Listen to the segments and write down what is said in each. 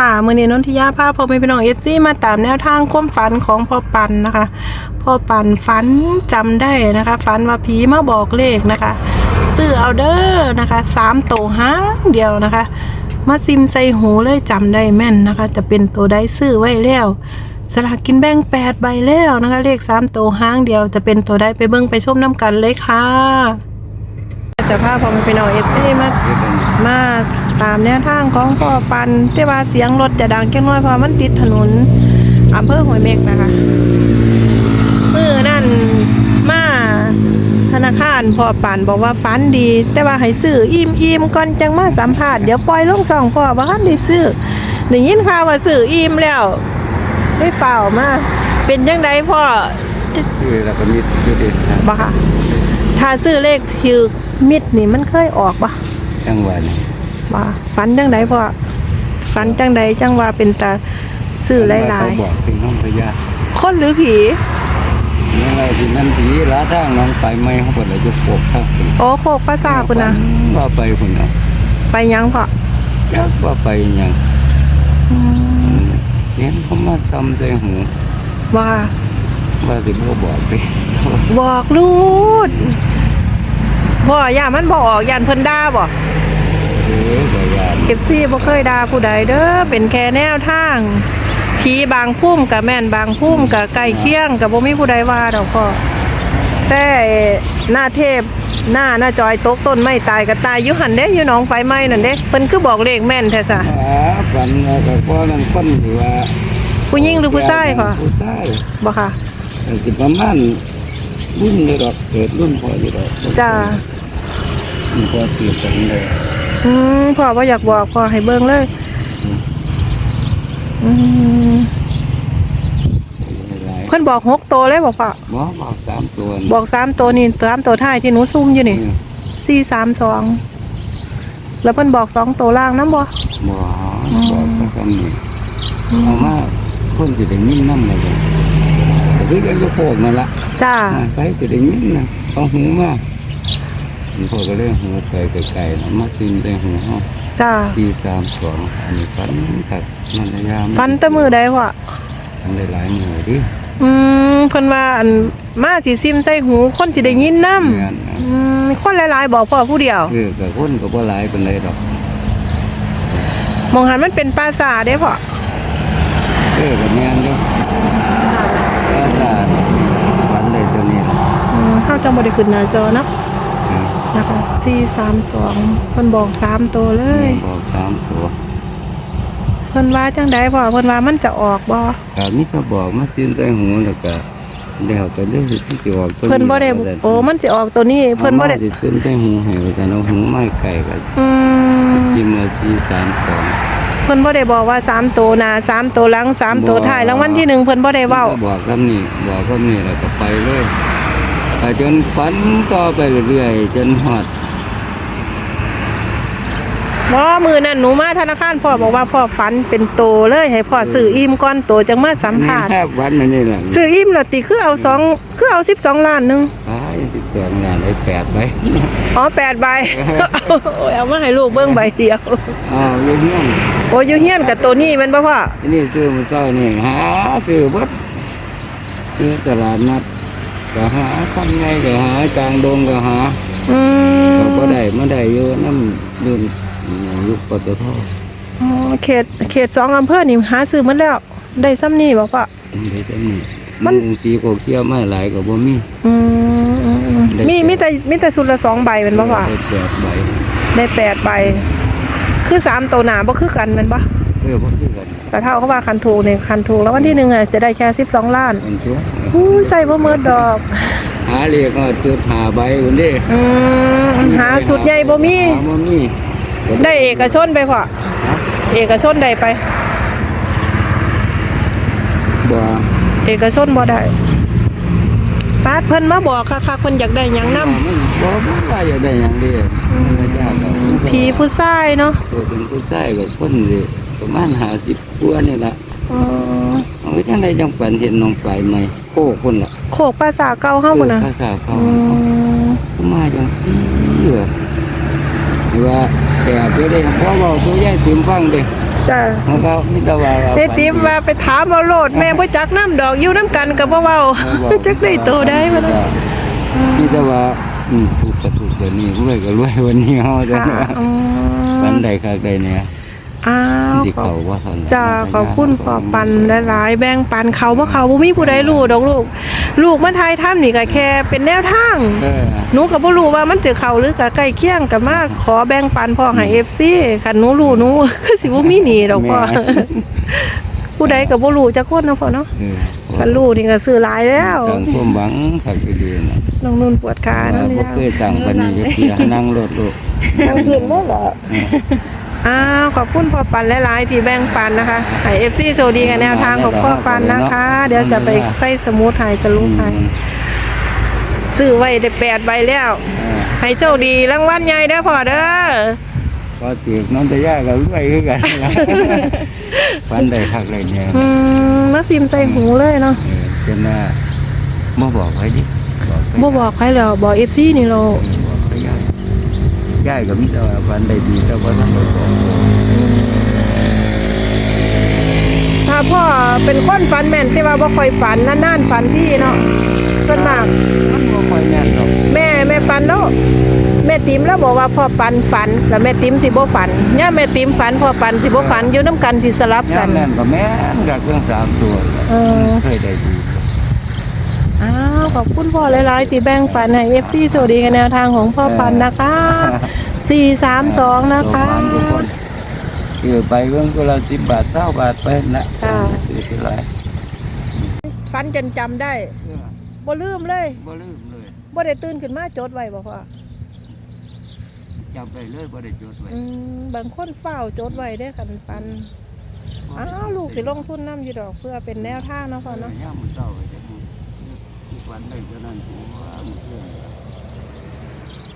ค่ะ มือนีนนทิยาภาพพ่อแม่พี่น้องเอฟซีมาตามแนวทางความฝันของพ่อปันนะคะ พ่อปันฝันจำได้นะคะฝันว่าผีมาบอกเลขนะคะซื้อเอาเด้อนะคะสามโตวห้างเดียวนะคะ มาซิมใส่หูเลยจำได้แม่นนะคะ จะเป็นตัวได้ซื้อไว้แล้วสลากกินแบ่งแปดใบแล้วนะคะ เลขสามตัวห้างเดียวจะเป็นตัวได้ไปเบิ่งไปชมน้ำกันเลยค่ะจะพาพ่อแม่พี่น้องเอฟซีมามา ตามแนวทางของพ่อปันแต่ว่าเสียงรถจะดังแค่น้อยเพราะมันติดถนนอำเภอห้วยเม็กนะคะมือนั่นมาธนาคารพ่อปันบอกว่าฟันดี แต่ว่าให้ซื้ออิ่มอิ่มก่อนจังมาสัมภาษณ์เดี๋ยวปล่อยลงสองพ่อว่าคันได้ซื้อได้ยินข่าวว่าซื้ออิ่มแล้วได้เปล่ามาเป็นจังไดพ่อคือเราก็มีอยู่ดีนะบ่ค่ะถ้าซื้อเลขถือมิดนี่มันเคยออกบ่จังหวะนี้ ว่าฝันจังใดพ่อฝันจังใดจังว่าเป็นตาสื่อหลายเขาบอกถึงน้องพญาๆคนหรือผีเนี่ยเราที่นั่นผีล้าทางน้องไปไม่เขาบอกเลยจะปกข้างคุณโอ้โคกภาษาคุณนะว่าไปคุณนะไปยังพ่อยักว่าไปยังเห็นเขามาทำใจหูว่าว่าสิบ่บอกไปบอกลูดพ่อย่ามันบอกออกยานเพิ่นด่าบ่ เออบ่ยานเก็บซี่บ่เคยด่าผู้ใดเด้อเป็นแค่แนวทางผีบางพุ่มกับแม่นบางพุ่มกับใกล้เคียงกับบ่มีผู้ใดว่าดอกพ่อแต่หน้าเทพหน้าหน้าจอยตกต้นไม่ตายก็ตายอยู่หันเด้อยู่หนองไฟไหม้นั่นเด้เพิ่นคือบอกเลขแม่นแท้ซะหาฝันว่าก็เพราะนั่นคนที่ว่าผู้หญิงหรือผู้ชายค่ะผู้ชายบ่ค่ะแต่สิประมาณรุ่นเลยดอกเกิดรุ่นพออยู่ดอกจ้ามันพอเสียกันเลย อืมพ่อว่าอยากบอกพ่อให้เบิ่งเลย อืมหลายเพิ่นบอกหกตัวเลยบอกพ่อหมอบอกสามตัวบอกสามตัวนี่สามตัวท้ายที่หนูซุ่มอยู่นี่สี่สามสองแล้วเพิ่นบอกสองตัวล่างน้ำบ่หมอบอกสักคำนี้เอามาคนจะได้ยินน้ำเลยแต่คือก็จะโคกนั่นละจ้าไปจะได้ยินนะเอาหูมาผม พอก็เลยหูไปไกลๆนะมากินได้หูห้องจ้าที่สามสองอันนี้ฟันขัดมันระยะฟันแตะมือได้พ่อทำได้หลายมือดิอืมเพิ่นว่าอันมาสิซิมใส่หูคนสิได้ยินน้งานนะำอืมคนหลายๆบอกพ่อผู้เดียว คือกับคนก็บ่หลายเป็นไรดอกมองหันมันเป็นปราสาทเด้พ่อเออกับงานเด้อถ้าถ้าฝันได้ตัวนี้ล่ะอืมเฮาจังบ่ได้ขึ้นหน้าจอเนาะอืม นะคะ432เพิ่นบอกสามตัวเลย บอกสามตัวเพิ่นว่าจังไดพ่อเพิ่นว่ามันจะออกบ่กามีก็บอกมาตื่นใจหูแล้วก็แล้วก็เรื่องที่จะออกตัวเพิ่นบ่ได้โอ้มันจะออกตัวนี้ เพิ่นบ่ได้อามาสิตื่นใจหูให้กันเอาหูไม้ไก่ก็อืมกินมาที่สามสองเพิ่นบ่ได้บอกว่าสามตัวหน้าสามตัวหลังสามตัวท้ายรางวัลที่หนึ่งเพิ่นบ่ได้เว้าก็บอกคำนี้บอกคำนี้แล้วก็ไปเลยไป จนฝันต่อไปเรื่อยๆจนหอดบ่มื้อนั้นหนูมาธนาคารพ่อบอกว่าพ่อฝันเป็นโตเลยให้พ่อซื้ออิ่มก่อนโตจังมาสัมภาษณ์แค่ฝันอันนี้แหละซื้ออิ่มแล้วติคือเอาสองคือเอา12ล้านหนึงตายสิบสองงานได้แปดไปอ๋อแปดใบโอ้ยเอามาให้ลูกเบิ่งใบเดียวอ้าวอยังเงี้ยโอ้ยอยู่เฮียนกับตัวนี้แมันบ่พ่ออันนี้ซื้อมันเจ้านี่หาซื้อบัดซื้อตลาดนัด ก็หาข้างในก็หากลางดงก็หาอืมก็บ่ได้มาได้อยู่น้ำดื่มยุคปตทอ๋อเขตเขตสองอำเภอนี่หาซื้อหมดแล้ว ได้ซ้ำนี่บ่พ่อได้จังนี้มัมันนตีโกเกี่ยวไม่หลายก็บ่มี อืมอืมอืมได้มีมีแต่มีแต่ชุดละสองใบแมันบ่พ่อได้แปดใบได้แปดใบ คือสามตัวหนาบ่คือกันแมันบ่เออบ่คือกันแต่เท่าเขาว่าคันถูกเนี่ยคันถูกแล้ววันที่หนึ่งอะจะได้แค่สิบสองล้านมันชัวอู้ยใส่บ่เมิดดอก หาเรียกก็จุดหาใบคนนี้อืมหาสุดใหญ่บ่มี หาบ่มีได้เอกชนไปพ่อเอกชนได้ไป บ่เอกชนบ่ได้ ปาดเพิ่นมาบอกค่ะๆเพิ่นอยากได้หยังนำมันบ่บ่ว่าอยากได้หยังเดียวมันก็ยากแล้วผีผู้ชายเนาะตัวเป็นผู้ชายก็คนสิประมาณ50กว่านี่ล่ะอ๋อเอาไว้จังไดจังฝันเห็นน้องปลายใหม่โคคนล่ะโคกภาษาเก่าเฮาพุ่นน่ะภาษาเขาอืมเขามาจังซี่ว่าหรือว่าแต่ไปได้พอเว้าตัวยายติมฟังเด้ค จ้ามันก็มีแต่ว่าว่าเตติมว่าไปถามเอาโลดแม่บ่จักน้ำดอกอยู่น้ำกันก็บ่เว้าจักได้โตได้บ่ล่ะมีแต่ว่าอืมถูกก็ถูกเดี๋ยวนี้รวยก็รวยวันนี้เฮาจะค่ะอืมปันใดคักใดเนี่ย อ้าวที่เขาว่าเท่านั้นจ้าขอบคุณพ่อปันหลายๆแบ่งปันเขาบ่เขาบ่มีผู้ใดรู้ดอกลูก ลูกมาทายถ้ำนี่ก็แค่เป็นแนวทางเออหนูก็บ่รู้ว่ามันจะเข้าหรือก็ใกล้เคียงกันมากขอแบ่งปันพ่อให้ FC คันหนูรู้หนู ก็สิบ่มีหนี้ดอกพ่อแม่ ผู้ใดก็บ่รู้จักคนเนาะพ่อเนาะเออคันรู้นี่ก็ซื้อหลายแล้วต่างความหวังคักอยู่ดีนะน้องนุ่นปวดขาเนาะบ่เคยต่างปานนี้จะเสียนั่งรถลูก ทางคืนบ่เหรอ อ้าวขอบคุณพ่อปันหลายๆที่แบ่งปันนะคะให้ FC โชคดีกับแนวทางของพ่อปันนะคะ เดี๋ยวจะไปใส่สมุดให้สรุปให้ซื้อไว้ได้แปดใบแล้วเออให้โชคดีรางวัลใหญ่เด้อพ่อเด้อก็ถือน้องตะย่าก็รวยคือกันนะปันใดคักใดเนี่ยอืมมาซิมใส่หูเลยเนาะเออจนว่ามาบอกให้ดิบอกไปบ่บอกใครแล้วบอก FC นี่เราบอกไปย่าย ย่ายก็มีแต่ว่าปันใดดีแต่ว่าท่านบ่บอกถ้าพ่อเป็นคนฝันแม่นที่ว่าบ่ค่อยฝันนานๆฝันที่เนาะส่วนมากมันบ่ค่อยแม่นหรอกแม่แม่ปันแล้วแม่ติ๋มแล้วบอกว่าพ่อปันฝัน แล้วแม่ติ๋มสิบ่ฝันย่าแม่ติ๋มฝันพ่อปันสิบ่ฝันอยู่น้ำกันสิสลับย่ากันแม่นก็แม่นกับเครื่องสามตัวเออเคยได้ดีอ้าว ขอบคุณพ่อหลายๆที่แบ่งปันให้ FC สวัสดีกันแนวทางของพ่อปันนะคะ432นะคะทุกคนคือไปเรื่องก็ละสิบบาทเท่าบาทไปนะค่ะคือที่ไรฝันจนจำได้บ่ลืมเลยบ่ลืมเลยบ่ได้ตื่นขึ้นมาจดไว้บ่พ่อจำไปเลยบ่ได้จดไว้อืมบางคนเฝ้าวจดไว้ได้อคันฟันอ้าวลูกสิลงทุนน้ำอยู่ดอกเพื่อเป็นแนวทางเนาะพ่อเนาะ ย่ามมันเต้าไปจะพูดทุกวันได้เท่านั้นถือว่ามันเพื่อน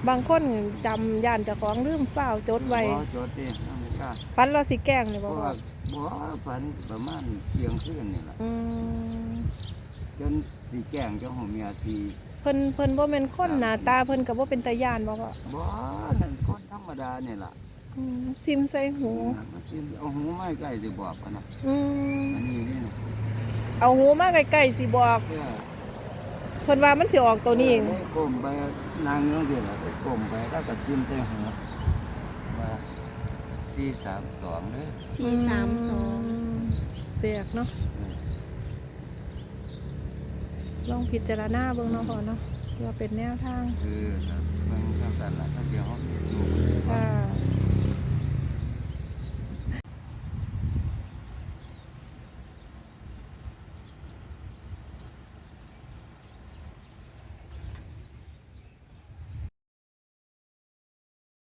บางคนจำย่านเจ้าของลืมเฝ้าวจดไว้บ่จดดินั่นไม่กล้าฟันเราสิแกล้งเลยเพบ่ราะพ่อว่าบ่ฝันประมาณเที่ยงคืนนี่แหละอืมจนสีแกล้งเจ้าของเมียสีเพิ่นเพิ่นบ่แม่นคนหน้าตาเพิ่นก็บ่เป็นตาย่านบ่พ่อบ่นั่นคนธรรมดาเนี่ยล่ะอืมซิมใส่หู มันสิเอาหูไม้ใกล้สิบอกกันนะอืมอันนี้นี่นะเอาหูมาใกล้ๆสิบอก เพื่อ เพิ่นว่ามันสิออกตัวนี้เออก้มไปนางเงื้อเดียวแล้วก็ก้มไปแล้วก็จิ้มใส่หัวว่าสี่สามสองเด้อสี่สามสองแปลกเนาะลองพิจารณาเบิ่งเนาะพ่อเนาะเพื่อเป็นแนวทาง คือเบิ่งทางสันละถ้าเดียวเขาสูค่ะ